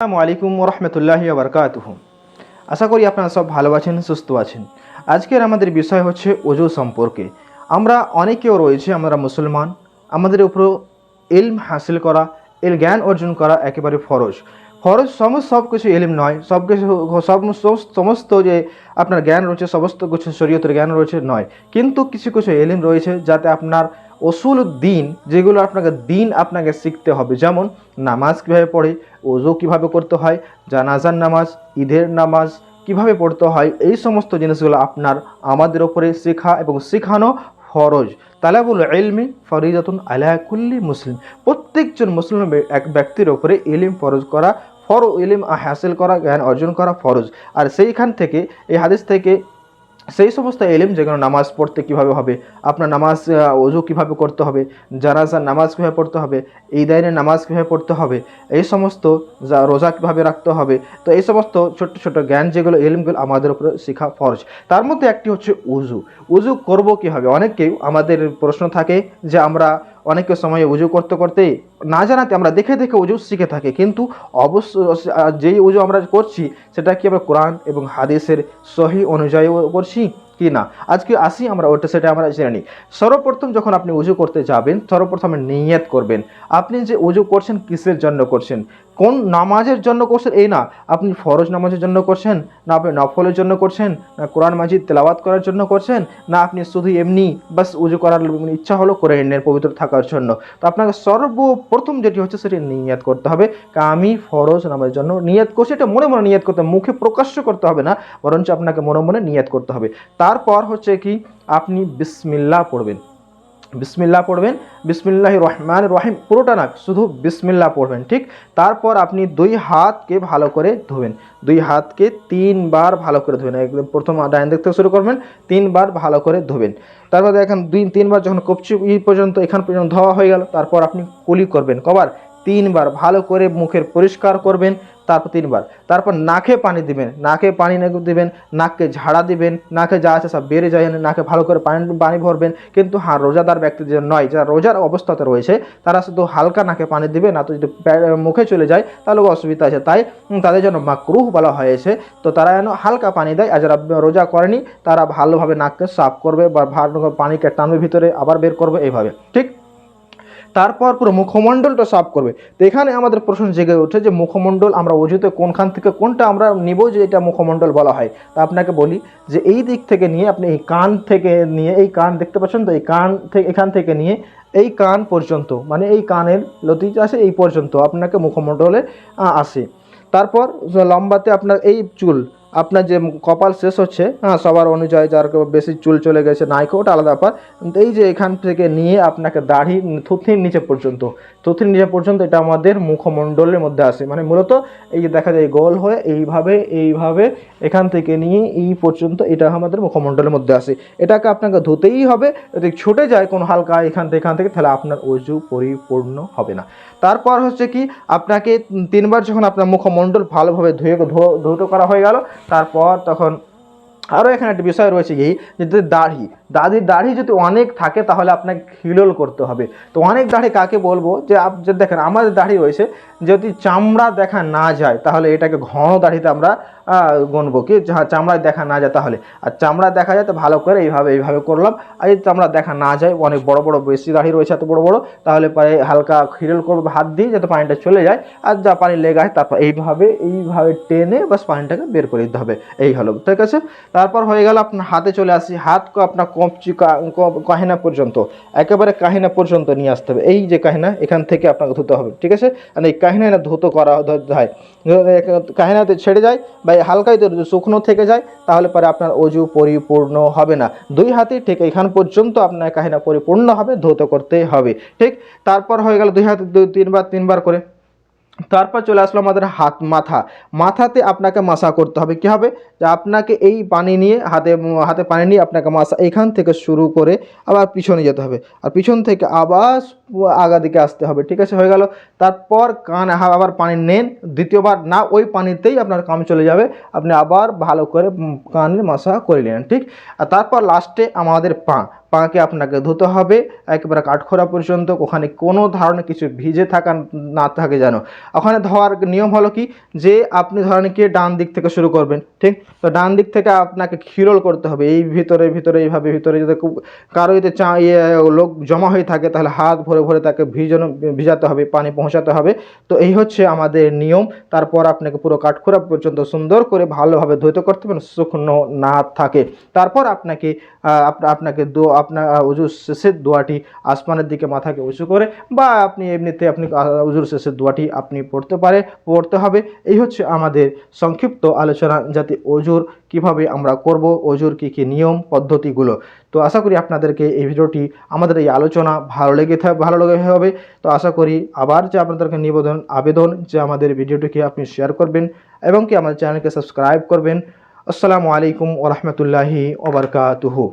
আসসালামু আলাইকুম রহমতুল্লাহি বারকাতুহ আশা করি আপনারা সব ভালো আছেন, সুস্থ আছেন। আজকের আমাদের বিষয় হচ্ছে অজু সম্পর্কে। আমরা অনেকেও রয়েছে, আমরা মুসলমান। আমাদের উপর ইলম হাসিল করা এর জ্ঞান অর্জন করা একেবারে ফরজ। ফরজ সমস্ত সব কিছু এলিম নয়। সব কিছু সমস্ত যে আপনার জ্ঞান রয়েছে, সমস্ত কিছু শরীয়তের জ্ঞান রয়েছে, নয়। কিন্তু কিছু কিছু এলিম রয়েছে যাতে আপনার অসুল দিন যেগুলো আপনাকে দিন আপনাকে শিখতে হবে। যেমন নামাজ কীভাবে পড়ে ওজু কীভাবে করতে হয়, জানাজার নামাজ, ঈদের নামাজ কীভাবে পড়তে হয়, এই সমস্ত জিনিসগুলো আপনার আমাদের ওপরে শেখা এবং শেখানো ফরজ। তালাবুল এলমি ফরিজাতুন আলা কুল্লি মুসলিম। প্রত্যেকজন মুসলিম এক ব্যক্তির ওপরে এলিম ফরজ করা ফর ইলিম হাসিল করা, জ্ঞান অর্জন করা ফরজ। আর সেইখান থেকে, এই হাদিস থেকে সেই সমস্ত এলিম যেগুলো নামাজ পড়তে কীভাবে হবে, আপনার নামাজ অজু কীভাবে করতে হবে, জানাজার নামাজ কীভাবে পড়তে হবে, ঈদাইনের নামাজ কীভাবে পড়তে হবে, এই সমস্ত যা রোজা কীভাবে রাখতে হবে, তো এই সমস্ত ছোট্ট ছোট্ট জ্ঞান যেগুলো এলিমগুলো আমাদের উপরে শেখা ফরজ। তার মধ্যে একটি হচ্ছে উজু উজু করব কীভাবে? অনেকেই আমাদের প্রশ্ন থাকে যে আমরা অনেকের সময় উজু করতে করতে না জানাতে আমরা দেখে দেখে উজু শিখে থাকি। কিন্তু অবশ্য যেই উজু আমরা করছি, সেটা কি আমরা কোরআন এবং হাদিসের সহি অনুযায়ী করছি কি না? আজকে আসি আমরা ওটা সেটা আমরা জেনে নিই। সর্বপ্রথম যখন আপনি উজু করতে যাবেন, সর্বপ্রথমে নিয়ত করবেন। আপনি যে উজু করছেন, কিসের জন্য করছেন? কোন নামাজের জন্য করছেন? এই না, আপনি ফরজ নামাজের জন্য করছেন, না আপনি নফলের জন্য করছেন, না কোরআন মাজিদ তেলাওয়াত করার জন্য করছেন, না আপনি শুধু এমনি বাস উজু করার ইচ্ছা হলো করে নেন পবিত্র থাকার জন্য। তো আপনাকে সর্বপ্রথম যেটি হচ্ছে সেটি নিয়াত করতে হবে। আমি ফরজ নামাজের জন্য নিয়াত করছি। এটা মনে মনে নিয়াত করতে হবে, মুখে প্রকাশ্য করতে হবে না বরঞ্চ আপনাকে মনে মনে নিয়াত করতে হবে। তারপর হচ্ছে কি আপনি বিসমিল্লা পড়বেন। বিসমিল্লাহ পড়বেন বিসমিল্লাহ রহমান রহিম, পুরোটা না, শুধু বিসমিল্লাহ পড়বেন, ঠিক? তারপর আপনি দুই হাতকে ভালো করে ধোবেন, দুই হাতকে তিনবার ভালো করে ধোবেন, একদম প্রথম ডাইন থেকে শুরু করবেন, তিনবার ভালো করে ধোবেন। তারপর দেখেন দুই, তিনবার যখন কপচি ই পর্যন্ত, এখান পর্যন্ত ধোয়া হয়ে গেল, তারপর আপনি কুলি করবেন, কবার? তিনবার ভালো করে মুখের পরিষ্কার করবেন তারপর তিনবার। তারপর নাকে পানি দিবেন, নাকে পানি দিবেন, নাককে ঝাড়া দিবেন, নাকে যা আছে সব বেড়ে যায়, নাকে ভালো করে পানি পানি ভরবেন। কিন্তু হ্যাঁ রোজাদার ব্যক্তি যে নয়, যারা রোজার অবস্থাতে রয়েছে, তারা শুধু হালকা নাকে পানি দিবে, না তো যদি মুখে চলে যায়, তাহলে অসুবিধা আছে। তাই তাদের জন্য মাকরুহ বলা হয়েছে। তো তারা যেন হালকা পানি দেয়, আর যারা রোজা করেনি, তারা ভালোভাবে নাককে সাফ করবে বা ভালো পানিকে টানবে, ভিতরে আবার বের করবে, এইভাবে। ঠিক? তারপর পুরো মুখমণ্ডলটা সাফ করবে। তো এখানে আমাদের প্রশ্ন জেগে ওঠে যে মুখমণ্ডল আমরা অজুতে কোনখান থেকে কোনটা আমরা নিব যে এটা মুখমণ্ডল বলা হয়। তা আপনাকে বলি যে এই দিক থেকে নিয়ে আপনি এই কান থেকে নিয়ে এই কান দেখতে পাচ্ছেন তো এই কান থেকে এখান থেকে নিয়ে এই কান পর্যন্ত মানে এই কানের লতি আসে এই পর্যন্ত আপনাকে মুখমণ্ডলে আসে। তারপর লম্বাতে আপনার এই চুল আপনার যে কপাল শেষ হচ্ছে হ্যাঁ সবার অনুযায়ী যার বেশি চুল চলে গেছে নাইকো ওটা আলাদা ব্যাপার। কিন্তু এই যে এখান থেকে নিয়ে আপনাকে দাড়ি থুথির নিচে পর্যন্ত থুথির নিচে পর্যন্ত এটা আমাদের মুখমণ্ডলের মধ্যে আসে। মানে মূলত এই যে দেখা যায় গোল হয়ে এইভাবে এইভাবে এখান থেকে নিয়ে এই পর্যন্ত এটা আমাদের মুখমণ্ডলের মধ্যে আসে। এটাকে আপনাকে ধুতেই হবে, যদি ছুটে যায় কোনো হালকা এখান থেকে এখান থেকে, তাহলে আপনার অজু পরিপূর্ণ হবে না। তারপর হচ্ছে কি, আপনাকে তিনবার যখন আপনার মুখমণ্ডল ভালোভাবে ধুয়ে ধৌত করা হয়ে গেল, তারপর তখন আরও এখানে একটা বিষয় রয়েছে কি, যে দাড়ি দাদির দাড়ি যদি অনেক থাকে তাহলে আপনাকে হিলোল করতে হবে। তো অনেক দাড়ি কাকে বলব? যে আপ- যে দেখেন, আমাদের দাড়ি রয়েছে যদি চামড়া দেখা না যায়, তাহলে এটাকে ঘন দাড়িতে আমরা গণবো কি? যা চামড়ায় দেখা না যায় তাহলে। আর চামড়া দেখা যায় তো ভালো করে এইভাবে এইভাবে করলাম। আর যদি চামড়া দেখা না যায়, অনেক বড় বড় বেশি দাড়ি রয়েছে, এত বড় বড়, তাহলে পরে হালকা খিরেল করব হাত দিয়ে যাতে পানিটা চলে যায়। আর যা পানি লেগে হয় তারপর এইভাবে এইভাবে টেনে বাস পানিটাকে বের করে দিতে হবে। এই হলো, ঠিক আছে? তারপর হয়ে গেল আপনার হাতে চলে আসি হাতকে আপনার কপচি কাহিনা পর্যন্ত। একেবারে কাহিনা পর্যন্ত নিয়ে আসতে হবে। এই যে কাহিনা, এখান থেকে আপনাকে ধুতে হবে, ঠিক আছে? আর এই কাহিনা না ধুতো করা হয় কাহিনাতে ছেড়ে যায় বা হালকাই শুকনো থেকে যায়, তাহলে পরে আপনার অজু পরিপূর্ণ হবে না। দুই হাতে ঠিক এখান পর্যন্ত আপনার কাহিনা পরিপূর্ণ হবে, ধৌত করতে হবে। ঠিক তারপর হয়ে গেল দুই হাতে দুই তিনবার তিনবার করে। তারপর চলে আসলো আমাদের হাত মাথা। মাথাতে আপনাকে মাসা করতে হবে। কি হবে? যে আপনাকে এই পানি নিয়ে, হাতে হাতে পানি নিয়ে আপনাকে মাসা এখান থেকে শুরু করে আবার পিছনে যেতে হবে। আর পিছন থেকে আবার আগা দিকে আসতে হবে। ঠিক আছে? হয়ে গেল। তারপর কান আবার পানি নেন। দ্বিতীয়বার না, ওই পানিতেই আপনার কাম চলে যাবে। আপনি আবার ভালো করে কানের মাসা করে নেন ঠিক? আর তারপর লাস্টে আমাদের পা। পাকে আপনাকে ধুতে হবে, একেবারে কাঠখোরা পর্যন্ত, ওখানে কোনো ধরনের কিছু ভিজে থাকা না থাকে যেন। ওখানে ধোয়ার নিয়ম হলো কি? যে আপনি ধরেন কি ডান দিক থেকে শুরু করবেন, ঠিক? তো ডান দিক থেকে আপনাকে খিরল করতে হবে, এই ভিতরে ভিতরে, এইভাবে, ভিতরে যদি কারও যদি চা ইয়ে লোক জমা হয়ে থাকে, তাহলে হাত ভরে ভরে তাকে ভিজানো, ভিজাতে হবে, পানি পৌঁছাতে হবে। তো এই হচ্ছে আমাদের নিয়ম। তারপর আপনাকে পুরো কাঠখোরা পর্যন্ত সুন্দর করে ভালোভাবে ধুতে করতে হবে শুকনো না থাকে। তারপর আপনাকে আপনাকে দো আপনার উজুর শেষের দোয়াটি আসমানের দিকে মাথাকে উঁচু করে বা আপনি এমনিতে আপনি উজুর শেষের দোয়াটি আপনি পড়তে পারে, পড়তে হবে। এই হচ্ছে আমাদের সংক্ষিপ্ত আলোচনা যাতে অজুর কীভাবে আমরা করব অজুর কী কী নিয়ম, পদ্ধতিগুলো। তো আশা করি আপনাদেরকে এই ভিডিওটি, আমাদের এই আলোচনা ভালো লেগে ভালো লেগে হবে। তো আশা করি আবার যে আপনাদেরকে নিবেদন, আবেদন, যে আমাদের ভিডিওটিকে আপনি শেয়ার করবেন এবং কি আমাদের চ্যানেলকে সাবস্ক্রাইব করবেন। আসসালামু আলাইকুম ওরহমতুল্লাহি ওবরকাতুহু